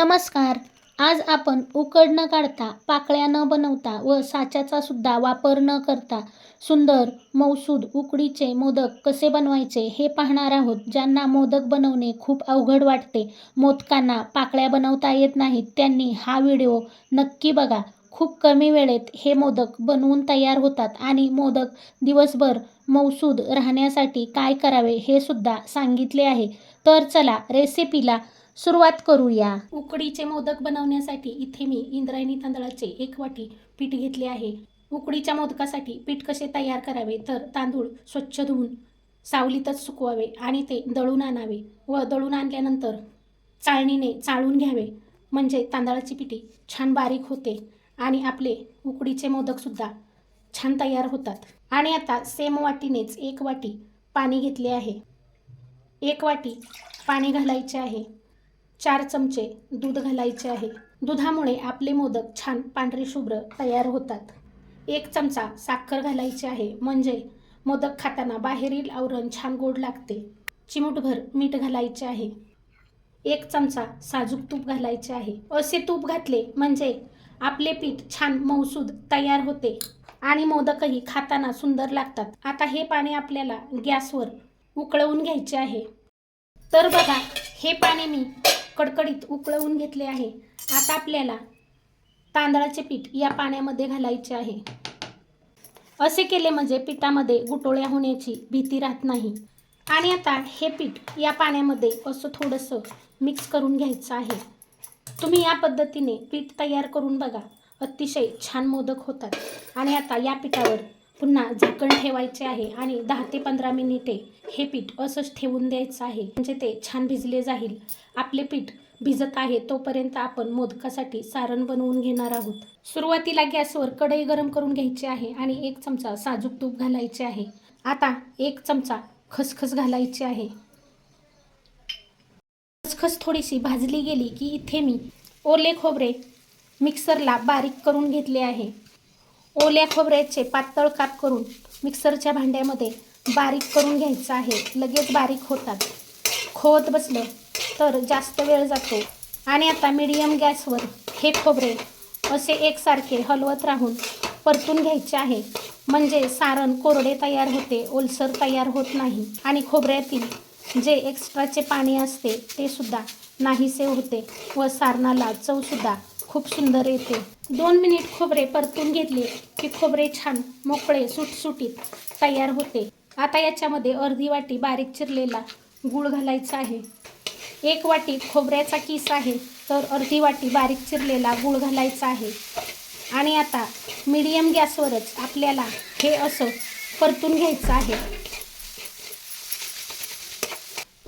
नमस्कार. आज आपण उकड न काढता पाकळ्या न बनवता व साच्याचा सुद्धा वापर न करता सुंदर मौसूद उकडीचे मोदक कसे बनवायचे हे पाहणार आहोत ज्यांना मोदक बनवणे खूप अवघड वाटते. मोदकांना पाकळ्या बनवता येत नाहीत त्यांनी हा व्हिडिओ नक्की बघा. खूप कमी वेळेत हे मोदक बनवून तयार होतात आणि मोदक दिवसभर मौसूद राहण्यासाठी काय करावे हे सुद्धा सांगितले आहे. तर चला रेसिपीला सुरुवात करूया. उकडीचे मोदक बनवण्यासाठी इथे मी इंद्रायणी तांदळाचे एक वाटी पीठ घेतले आहे. उकडीच्या मोदकासाठी पीठ कसे तयार करावे? तर तांदूळ स्वच्छ धुवून सावलीतच सुकवावे आणि ते दळून आणावे व दळून आणल्यानंतर चाळणीने चाळून घ्यावे. म्हणजे तांदळाची पिठी छान बारीक होते आणि आपले उकडीचे मोदकसुद्धा छान तयार होतात. आणि आता सेम वाटीनेच एक वाटी पाणी घेतले आहे. एक वाटी पाणी घालायचे आहे. चार चमचे दूध घालायचे आहे. दुधामुळे आपले मोदक छान पांढरे शुभ्र तयार होतात. एक चमचा साखर घालायची आहे. म्हणजे मोदक खाताना बाहेरील आवरण छान गोड लागते. चिमूटभर मीठ घालायचे आहे. एक चमचा साजूक तूप घालायचे आहे. असे तूप घातले म्हणजे आपले पीठ छान मौसूद तयार होते आणि मोदकही खाताना सुंदर लागतात. आता हे पाणी आपल्याला गॅसवर उकळवून घ्यायचे आहे. तर बघा हे पाणी मी कडकडीत उकळवून घेतले आहे. आता आपल्याला तांदळाचे पीठ या पाण्यामध्ये घालायचे आहे. असे केले म्हणजे पिठामध्ये गुटोळ्या होण्याची भीती राहत नाही. आणि आता हे पीठ या पाण्यामध्ये असं थोडंसं मिक्स करून घ्यायचं आहे. तुम्ही या पद्धतीने पीठ तयार करून बघा. अतिशय छान मोदक होतात. आणि आता या पिठावर पुन्हा झाकण ठेवायचे आहे आणि दहा ते पंधरा मिनिटे हे पीठ असंच ठेवून द्यायचं आहे. म्हणजे ते छान भिजले जाईल. आपले पीठ भिजत आहे तोपर्यंत आपण मोदकासाठी सारण बनवून घेणार आहोत. सुरुवातीला गॅसवर कढई गरम करून घ्यायची आहे आणि एक चमचा साजूक तूप घालायचे आहे. आता एक चमचा खसखस घालायची आहे. खसखस थोडीशी भाजली गेली की इथे मी ओले खोबरे मिक्सरला बारीक करून घेतले आहे. ओल्या खोबऱ्याचे पातळ काप करून मिक्सरच्या भांड्यामध्ये बारीक करून घ्यायचं आहे. लगेच बारीक होतात. खोवत बसलं तर जास्त वेळ जातो. आणि आता मीडियम गॅसवर हे खोबरे असे एकसारखे हलवत राहून परतून घ्यायचे आहे. म्हणजे सारण कोरडे तयार होते ओलसर तयार होत नाही आणि खोबऱ्यातील जे एक्स्ट्राचे पाणी असते ते सुद्धा नाहीसे होते व सारणाला चवसुद्धा खूप सुंदर येते. दोन मिनिट खोबरे परतून घेतले की खोबरे छान मोकळे सुटसुटीत तयार होते. आता याच्यामध्ये अर्धी वाटी बारीक चिरलेला गूळ घालायचा आहे. एक वाटी खोबऱ्याचा किस आहे तर अर्धी वाटी बारीक चिरलेला गूळ घालायचा आहे. आणि आता मीडियम गॅसवरच आपल्याला हे असं परतून घ्यायचं आहे.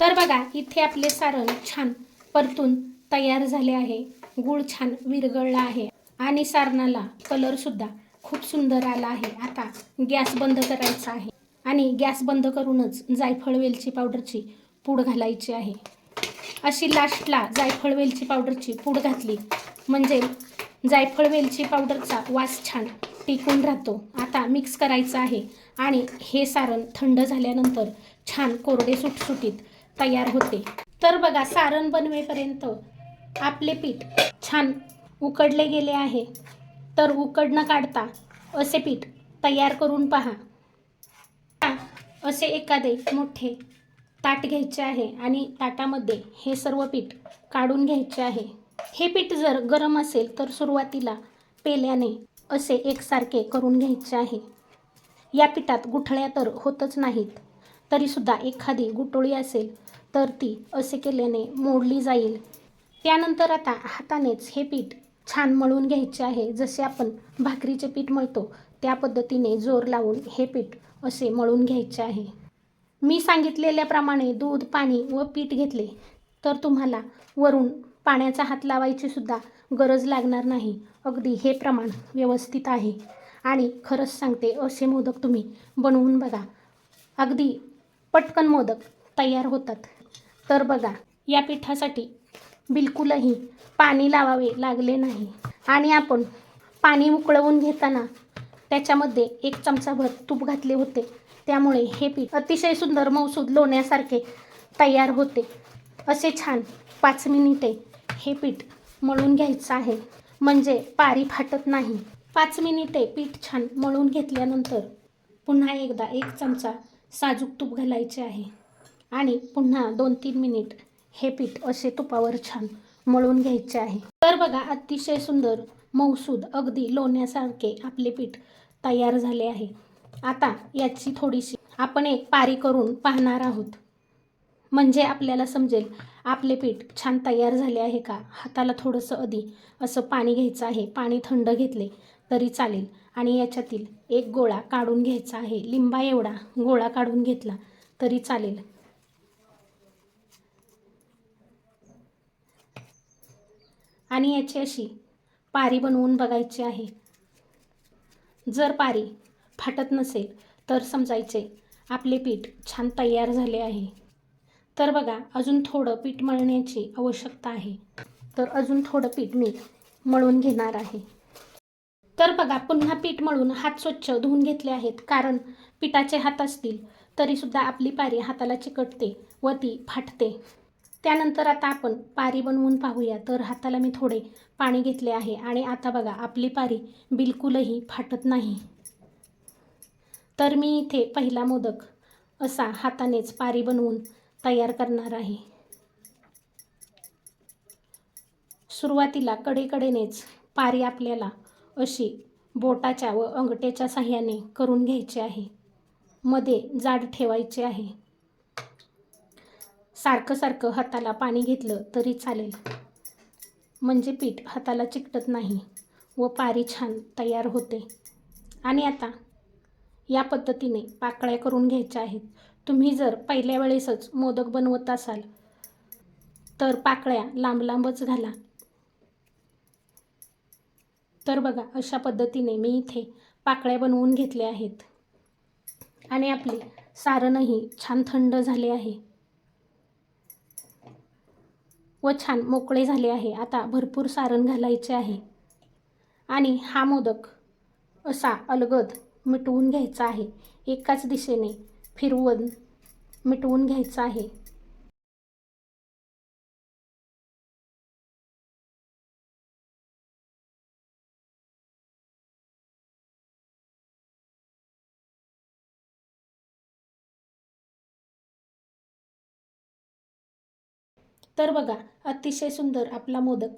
तर बघा इथे आपले सारण छान परतून तयार झाले आहे. गूळ छान विरगळला आहे. आणि सारणाला कलरसुद्धा खूप सुंदर आला आहे. आता गॅस बंद करायचा आहे. आणि गॅस बंद करूनच जायफळ वेलची पावडरची पूड घालायची आहे. अशी लास्टला जायफळ वेलची पावडरची पूड घातली. म्हणजे जायफळ वेलची पावडरचा वास छान टिकून राहतो. आता मिक्स करायचं आहे. आणि हे सारण थंड झाल्यानंतर छान कोरडे सुटसुटीत तयार होते. तर बघा सारण बनवेपर्यंत आपले पीठ छान उकडले गेले आहे. तर उकड न काढता असे पीठ तयार करून पहा. असे एखादे मोठे ताट घ्यायचे आहे आणि ताटामध्ये हे सर्व पीठ काढून घ्यायचे आहे. हे पीठ जर गरम असेल तर सुरुवातीला पेल्याने असे एकसारखे करून घ्यायचे आहे. या पिठात गुठळ्या तर होतच नाहीत. तरीसुद्धा एखादी गुटोळी असेल तर ती असे केल्याने मोडली जाईल. त्यानंतर आता हातानेच हे पीठ छान मळून घ्यायचे आहे. जसे आपण भाकरीचे पीठ मळतो त्या पद्धतीने जोर लावून हे पीठ असे मळून घ्यायचे आहे. मी सांगितलेल्याप्रमाणे दूध पाणी व पीठ घेतले तर तुम्हाला वरून पाण्याचा हात लावायची सुद्धा गरज लागणार नाही. अगदी हे प्रमाण व्यवस्थित आहे. आणि खरंच सांगते असे मोदक तुम्ही बनवून बघा. अगदी पटकन मोदक तयार होतात. तर बघा या पिठासाठी बिलकुलही पाणी लावावे लागले नाही. आणि आपण पाणी उकळवून घेताना त्याच्यामध्ये एक चमचाभर तूप घातले होते. त्यामुळे हे पीठ अतिशय सुंदर मौसूद लोण्यासारखे तयार होते. असे छान पाच मिनिटे हे पीठ मळून घ्यायचं आहे. म्हणजे पारी फाटत नाही. पाच मिनिटे पीठ छान मळून घेतल्यानंतर पुन्हा एकदा एक चमचा साजूक तूप घालायचे आहे. आणि पुन्हा दोन तीन मिनिट हे पीठ असे तुपावर छान मळून घ्यायचे आहे. तर बघा अतिशय सुंदर मौसूद अगदी लोण्यासारखे आपले पीठ तयार झाले आहे. आता याची थोडीशी आपण एक पारी करून पाहणार आहोत. म्हणजे आपल्याला समजेल आपले पीठ छान तयार झाले आहे का? हाताला थोडंसं आधी असं पाणी घ्यायचं आहे पाणी थंड घेतले तरी चालेल. आणि याच्यातील एक गोळा काढून घ्यायचा आहे. लिंबा एवढा गोळा काढून घेतला तरी चालेल. आणि याची अशी पारी बनवून बघायची आहे. जर पारी फाटत नसेल तर समजायचे आपले पीठ छान तयार झाले आहे. तर बघा अजून थोडं पीठ मळण्याची आवश्यकता आहे. तर अजून थोडं पीठ मी मळून घेणार आहे. तर बघा पुन्हा पीठ मळून हात स्वच्छ धुवून घेतले आहेत. कारण पिठाचे हात असतील तरीसुद्धा आपली पारी हाताला चिकटते व ती फाटते. त्यानंतर आता आपण पारी बनवून पाहूया. तर हाताला मी थोडे पाणी घेतले आहे आणि आता बघा आपली पारी बिलकुलही फाटत नाही. तर मी इथे पहिला मोदक असा हातानेच पारी बनवून तयार करणार आहे. सुरुवातीला कडेकडेनेच पारी आपल्याला अशी बोटाच्या व अंगठ्याच्या साह्याने करून घ्यायची आहे. मध्ये जाड ठेवायचे आहे. सारखं सारखं हाताला पाणी घेतलं तरी चालेल. म्हणजे पीठ हाताला चिकटत नाही व पारी छान तयार होते. आणि आता या पद्धतीने पाकळ्या करून घ्यायच्या आहेत. तुम्ही जर पहिल्या वेळेसच मोदक बनवत असाल तर पाकळ्या लांब लांबच घाला. तर बघा अशा पद्धतीने मी इथे पाकळ्या बनवून घेतल्या आहेत. आणि आपले सारणही छान थंड झाले आहे. व छान मोकळे झाले आहे. आता भरपूर सारण घालायचे आहे. आणि हा मोदक असा अलगद मिटवून घ्यायचा आहे. एकाच दिशेने फिरवून मिटवून घ्यायचा आहे. तर बघा अतिशय सुंदर आपला मोदक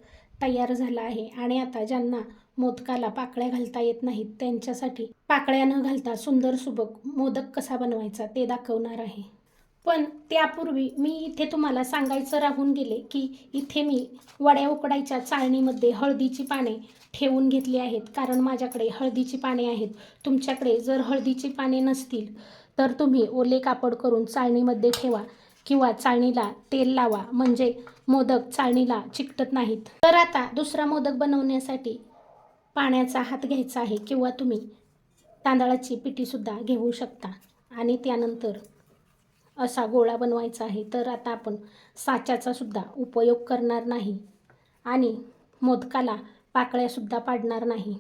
तयार झाला आहे आणि आता ज्यांना मोदकाला पाकळ्या घालता येत नाहीत त्यांच्यासाठी पाकळ्या न घालता सुंदर सुबक मोदक कसा बनवायचा ते दाखवणार आहे. पण त्यापूर्वी मी इथे तुम्हाला सांगायचं राहून गेले की इथे मी वड्या उकडायच्या चाळणीमध्ये हळदीची पाने ठेवून घेतली आहेत. कारण माझ्याकडे हळदीची पाने आहेत. तुमच्याकडे जर हळदीची पाने नसतील तर तुम्ही ओले कापड करून चाळणीमध्ये ठेवा. किंवा चाळणीला तेल लावा म्हणजे मोदक चाळणीला चिकटत नाहीत. तर आता दुसरा मोदक बनवण्यासाठी पाण्याचा हात घ्यायचा आहे किंवा तुम्ही तांदळाची पिठीसुद्धा घेऊ शकता. आणि त्यानंतर असा गोळा बनवायचा आहे. तर आता आपण साच्याचा सुद्धा उपयोग करणार नाही आणि मोदकाला पाकळ्यासुद्धा पाडणार नाही.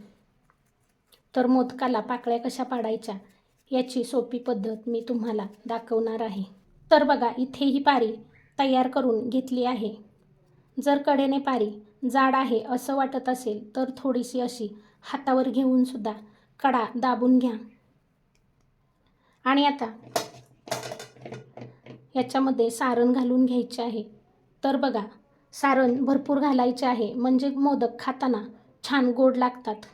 तर मोदकाला पाकळ्या कशा पाडायच्या याची सोपी पद्धत मी तुम्हाला दाखवणार आहे. तर बघा इथे ही पारी तयार करून घेतली आहे. जर कडेने पारी जाड आहे असं वाटत असेल तर थोडीशी अशी हातावर घेऊन सुद्धा कडा दाबून घ्या. आणि आता याच्यामध्ये सारण घालून घ्यायचे आहे. तर बघा सारण भरपूर घालायचे आहे म्हणजे मोदक खाताना छान गोड लागतात.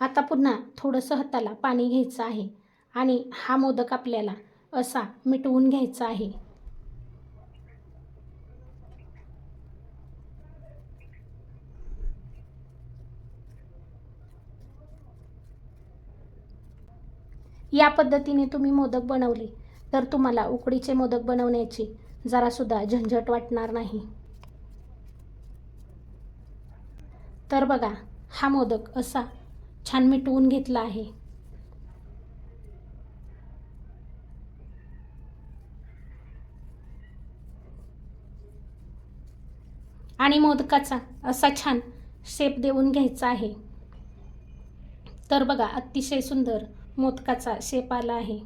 आता पुन्हा थोडंसं हाताला पाणी घ्यायचं आहे. आणि हा मोदक आपल्याला असा मिटवून घ्यायचा आहे. या पद्धतीने तुम्ही मोदक बनवले तर तुम्हाला उकडीचे मोदक बनवण्याची जरासुद्धा झंझट वाटणार नाही. तर बघा हा मोदक असा छान मिटवून घेतला आहे. आणि मोदकाचा असा छान शेप देऊन घ्यायचा आहे. तर बघा अतिशय सुंदर मोदकाचा शेप आला आहे.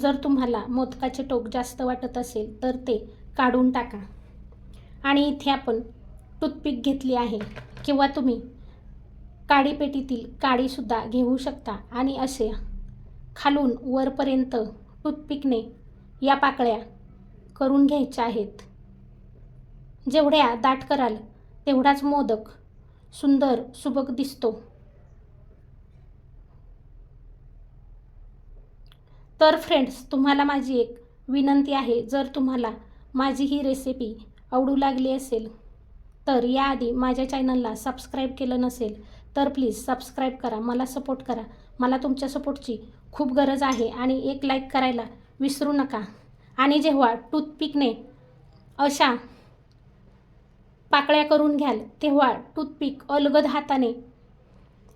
जर तुम्हाला मोदकाचे टोक जास्त वाटत असेल तर ते काढून टाका. आणि इथे आपण टूथपिक घेतली आहे. किंवा तुम्ही काडीपेटीतील काडीसुद्धा घेऊ शकता. आणि असे खालून वरपर्यंत टूथपिकने या पाकळ्या करून घ्यायच्या आहेत. जेवढ्या दाट कराल तेवढाच मोदक सुंदर सुबक दिसतो. तर फ्रेंड्स तुम्हाला माझी एक विनंती आहे जर तुम्हाला माझी ही रेसिपी आवडू लागली असेल तर याआधी माझ्या चॅनलला सबस्क्राईब केलं नसेल तर प्लीज सबस्क्राईब करा मला सपोर्ट करा. मला तुमच्या सपोर्टची खूप गरज आहे आणि एक लाईक करायला विसरू नका. आणि जेव्हा टूथपिकने अशा पाकळ्या करून घ्याल. तेव्हा टूथपिक अलगद हाताने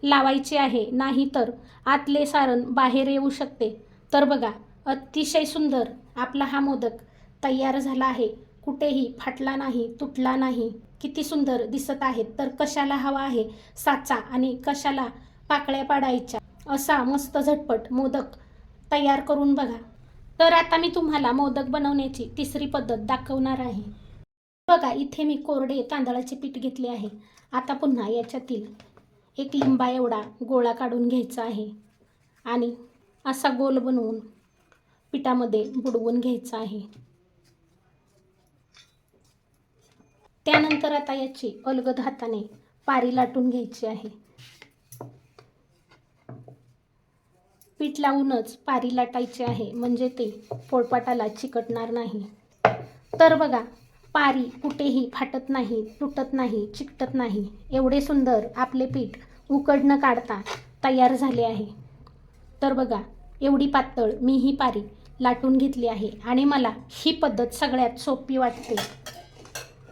लावायचे आहे. नाही तर आतले सारण बाहेर येऊ शकते. तर बघा अतिशय सुंदर आपला हा मोदक तयार झाला आहे. कुठेही फाटला नाही तुटला नाही. किती सुंदर दिसत आहेत. तर कशाला हवा आहे साचा आणि कशाला पाकळ्या पाडायच्या? असा मस्त झटपट मोदक तयार करून बघा. तर आता मी तुम्हाला मोदक बनवण्याची तिसरी पद्धत दाखवणार आहे. बघा इथे मी कोरडे तांदळाचे पीठ घेतले आहे. आता पुन्हा याच्यातील एक लिंबा एवढा गोळा काढून घ्यायचा आहे. आणि असा गोल बनवून पिठामध्ये बुडवून घ्यायचा आहे. त्यानंतर आता याची अलगद हाताने पारी लाटून घ्यायची आहे. पीठ लावूनच पारी लाटायची आहे म्हणजे ते पोळपाटाला चिकटणार नाही. तर बघा पारी कुठेही फाटत नाही तुटत नाही चिकटत नाही. एवढे सुंदर आपले पीठ उकडणं काढता तयार झाले आहे. तर बघा एवढी पातळ मी ही पारी लाटून घेतली आहे आणि मला ही पद्धत सगळ्यात सोपी वाटते.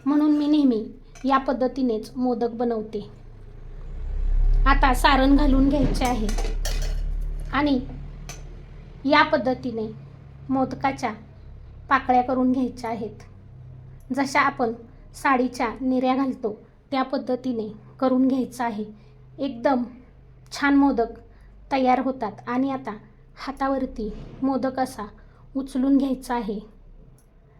म्हणून मी नेहमी या पद्धतीनेच मोदक बनवते. आता सारण घालून घ्यायचे आहे. आणि या पद्धतीने मोदकाच्या पाकळ्या करून घ्यायच्या आहेत. जशा आपण साडीच्या निऱ्या घालतो त्या पद्धतीने करून घ्यायचं आहे. एकदम छान मोदक तयार होतात आणि आता हातावरती मोदक असा उचलून घ्यायचा आहे.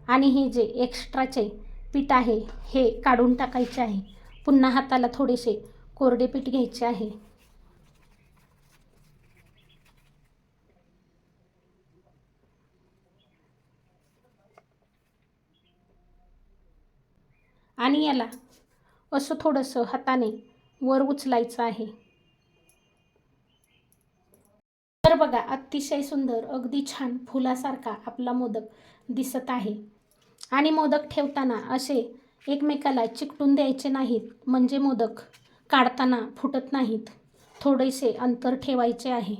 आणि हे जे एक्स्ट्राचे पीठ आहे हे काढून टाकायचे आहे. पुन्हा हाताला थोडेसे कोरडे पीठ घ्यायचे आहे. आणि याला असं थोडंसं हाताने वर उचलायचं आहे. तर बघा अतिशय सुंदर अगदी छान फुलासारखा आपला मोदक दिसत आहे. आणि मोदक ठेवताना असे एकमेकाला चिकटून द्यायचे नाहीत म्हणजे मोदक काढताना फुटत नाहीत. थोडेसे अंतर ठेवायचे आहे.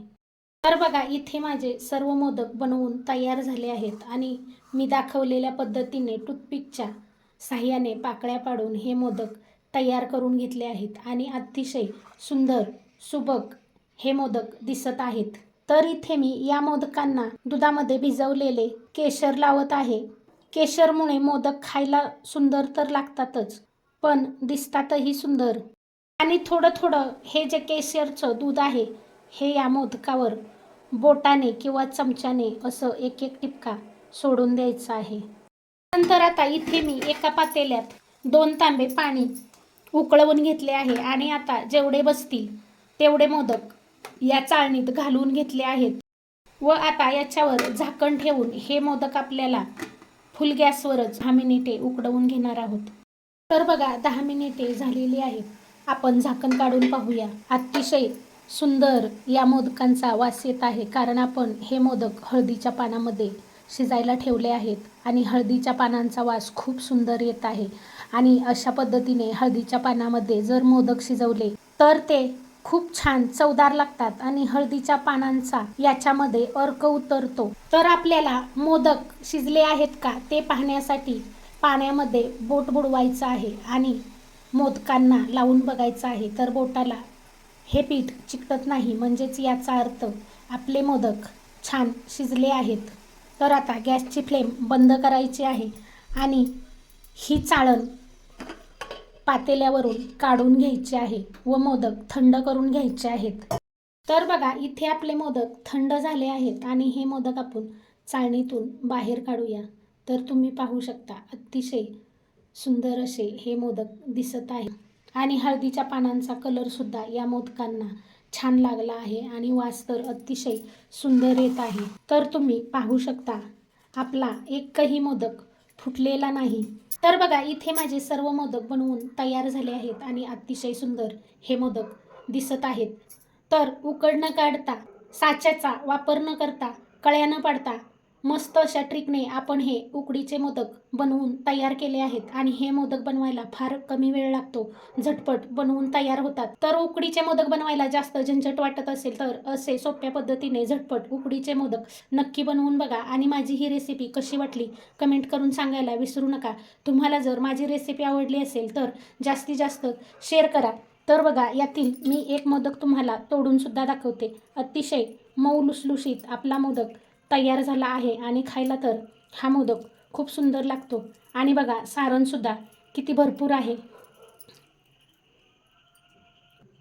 तर बघा इथे माझे सर्व मोदक बनवून तयार झाले आहेत आणि मी दाखवलेल्या पद्धतीने टूथपिकच्या साह्याने पाकळ्या पाडून हे मोदक तयार करून घेतले आहेत आणि अतिशय सुंदर सुबक हे मोदक दिसत आहेत. तर इथे मी या मोदकांना दुधामध्ये भिजवलेले केशर लावत आहे. केशरमुळे मोदक खायला सुंदर तर लागतातच पण दिसतातही सुंदर. आणि थोडं थोडं हे जे केशरचं दूध आहे हे या मोदकावर बोटाने किंवा चमच्याने असं एक एक टिपका सोडून द्यायचं आहे. नंतर आता इथे मी एका पातेल्यात दोन तांबे पाणी उकळवून घेतले आहे आणि आता जेवढे बसतील तेवढे मोदक या चाळणीत घालून घेतले आहेत. व आता याच्यावर झाकण ठेवून हे मोदक आपल्याला फुल गॅसवरच दहा मिनिटे उकडवून घेणार आहोत. तर बघा दहा मिनिटे झालेली आहेत. आपण झाकण काढून पाहूया. अतिशय सुंदर या मोदकांचा वास येत आहे कारण आपण हे मोदक हळदीच्या पानामध्ये शिजायला ठेवले आहेत आणि हळदीच्या पानांचा वास खूप सुंदर येत आहे. आणि अशा पद्धतीने हळदीच्या पानामध्ये जर मोदक शिजवले तर ते खूप छान चवदार लागतात आणि हळदीच्या पानांचा याच्यामध्ये अर्क उतरतो. तर आपल्याला मोदक शिजले आहेत का ते पाहण्यासाठी पाण्यामध्ये बोट बुडवायचं आहे आणि मोदकांना लावून बघायचं आहे. तर बोटाला हे पीठ चिकटत नाही म्हणजेच याचा अर्थ आपले मोदक छान शिजले आहेत. तर आता गॅसची फ्लेम बंद करायची आहे आणि ही चाळण पातेल्यावरून काढून घ्यायची आहे व मोदक थंड करून घ्यायचे आहेत. तर बघा इथे आपले मोदक थंड झाले आहेत आणि हे मोदक आपण चाळणीतून बाहेर काढूया. तर तुम्ही पाहू शकता अतिशय सुंदर असे हे मोदक दिसत आहे. आणि हळदीच्या पानांचा कलरसुद्धा या मोदकांना छान लागला आहे आणि वास तर अतिशय सुंदर येत आहे. तर तुम्ही पाहू शकता आपला एकही मोदक फुटलेला नाही. तर बघा इथे माझे सर्व मोदक बनवून तयार झाले आहेत आणि अतिशय सुंदर हे मोदक दिसत आहेत. तर उकड न काढता साच्याचा वापर न करता कळ्या न पाडता मस्त अशा ट्रिकने आपण हे उकडीचे मोदक बनवून तयार केले आहेत. आणि हे मोदक बनवायला फार कमी वेळ लागतो. झटपट बनवून तयार होतात. तर उकडीचे मोदक बनवायला जास्त झंझट वाटत असेल तर असे सोप्या पद्धतीने झटपट उकडीचे मोदक नक्की बनवून बघा. आणि माझी ही रेसिपी कशी वाटली कमेंट करून सांगायला विसरू नका. तुम्हाला जर माझी रेसिपी आवडली असेल तर जास्तीत जास्त शेअर करा. तर बघा यातील मी एक मोदक तुम्हाला तोडून सुद्धा दाखवते. अतिशय मऊ लुसलुशीत आपला मोदक. तयार झाला आहे आणि खायला तर हा मोदक खूप सुंदर लागतो. आणि बघा सारणसुद्धा किती भरपूर आहे.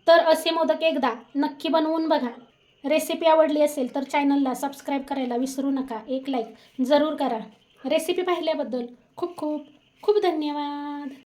तर असे मोदक एकदा नक्की बनवून बघा. रेसिपी आवडली असेल तर चॅनलला सबस्क्राईब करायला विसरू नका. एक लाईक जरूर करा. रेसिपी पाहिल्याबद्दल खूप खूप खूप धन्यवाद.